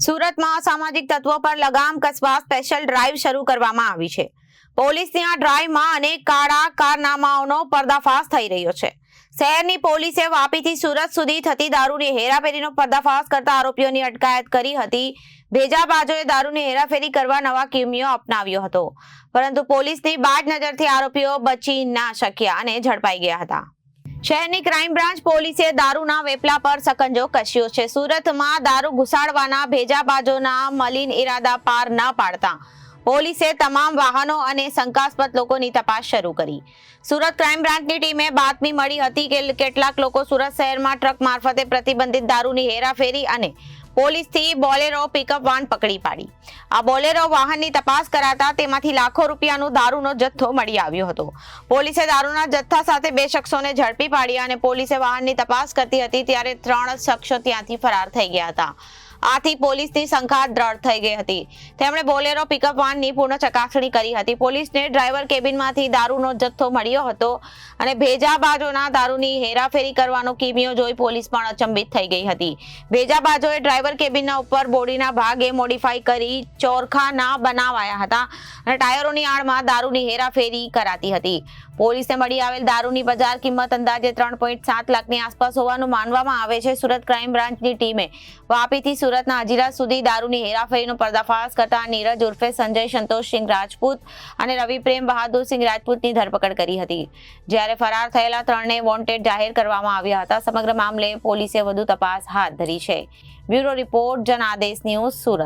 સુરતમાં અસામાજિક તત્વો પર લગામ કસવા સ્પેશિયલ ડ્રાઈવ શરૂ કરવામાં આવી છે. પોલીસની આ ડ્રાઈવમાં અનેક કાળા કારનામાઓનો પર્દાફાશ થઈ રહ્યો છે. શહેરની પોલીસે વાપીથી સુરત સુધી થતી દારૂની હેરાફેરીનો પર્દાફાશ કરતા આરોપીઓની અટકાયત કરી હતી. ભેજા બાજુએ દારૂની હેરાફેરી કરવા નવા કિમિયો અપનાવ્યો હતો. પરંતુ પોલીસની બાજ નજરથી આરોપીઓ બચી ના શક્યા અને ઝડપાઈ ગયા હતા. શહેરની ક્રાઇમ બ્રાન્ચ પોલીસે દારૂના વેપલા પર સકંજો કસ્યો છે. સુરતમાં દારૂ ઘુસાડવાના ભેજાબાજોના મલિન ઇરાદા પાર ન પાડતા પોલીસે તમામ વાહનો અને શંકાસ્પદ લોકોની તપાસ શરૂ કરી. સુરત ક્રાઇમ બ્રાન્ચની ટીમે બાતમી મળી હતી કે કેટલાક લોકો સુરત શહેરમાં ટ્રક મારફતે પ્રતિબંધિત દારૂની હેરાફેરી અને પોલીસથી બોલેરો પિકઅપ વાન પકડી પાડી. આ બોલેરો વાહનની તપાસ કરાતા તેમાંથી લાખો રૂપિયાનો દારૂનો જથ્થો મળી આવ્યો હતો. પોલીસે દારૂના જથ્થા સાથે બે શખ્સોને ઝડપી પાડ્યા અને પોલીસે વાહનની તપાસ કરતી હતી ત્યારે ત્રણ શખ્સો ત્યાંથી ફરાર થઈ ગયા હતા. આથી પોલીસની શંકા દ્રઢ થઈ ગઈ હતી. તેમણે બોલેરો પિકઅપ વાનની પૂર્ણ ચકાસણી કરી હતી. પોલીસને ડ્રાઈવર કેબિનમાંથી દારૂનો જથ્થો મળ્યો હતો અને ભેજાબાજોના દારૂની હેરાફેરી કરવાનો કિમિયો જોઈ પોલીસ પણ અચંબિત થઈ ગઈ હતી. ભેજાબાજોએ ડ્રાઈવર કેબિનના ઉપર બોડીના ભાગે મોડિફાઈ કરી ચોરખા ના બનાવાયા હતા અને ટાયરોની આડમાં દારૂની હેરાફેરી કરાતી હતી. પોલીસને મળી આવેલ દારૂની બજાર કિંમત અંદાજે ત્રણ પોઈન્ટ સાત લાખની આસપાસ હોવાનું માનવામાં આવે છે. સુરત ક્રાઇમ બ્રાન્ચની ટીમે વાપીથી સુરતના હજીરા સુધી દારૂની હેરાફેરીનો પર્દાફાશ કરતા નીરજ ઉર્ફે સંજય સંતોષસિંહ રાજપૂત અને રવિ પ્રેમ બહાદુરસિંહ રાજપૂતની ધરપકડ કરી હતી. જ્યારે ફરાર થયેલા ત્રણને વોન્ટેડ જાહેર કરવામાં આવ્યા હતા, સમગ્ર મામલે પોલીસે વધુ તપાસ હાથ ધરી છે. Bureau report Janadesh news Surat.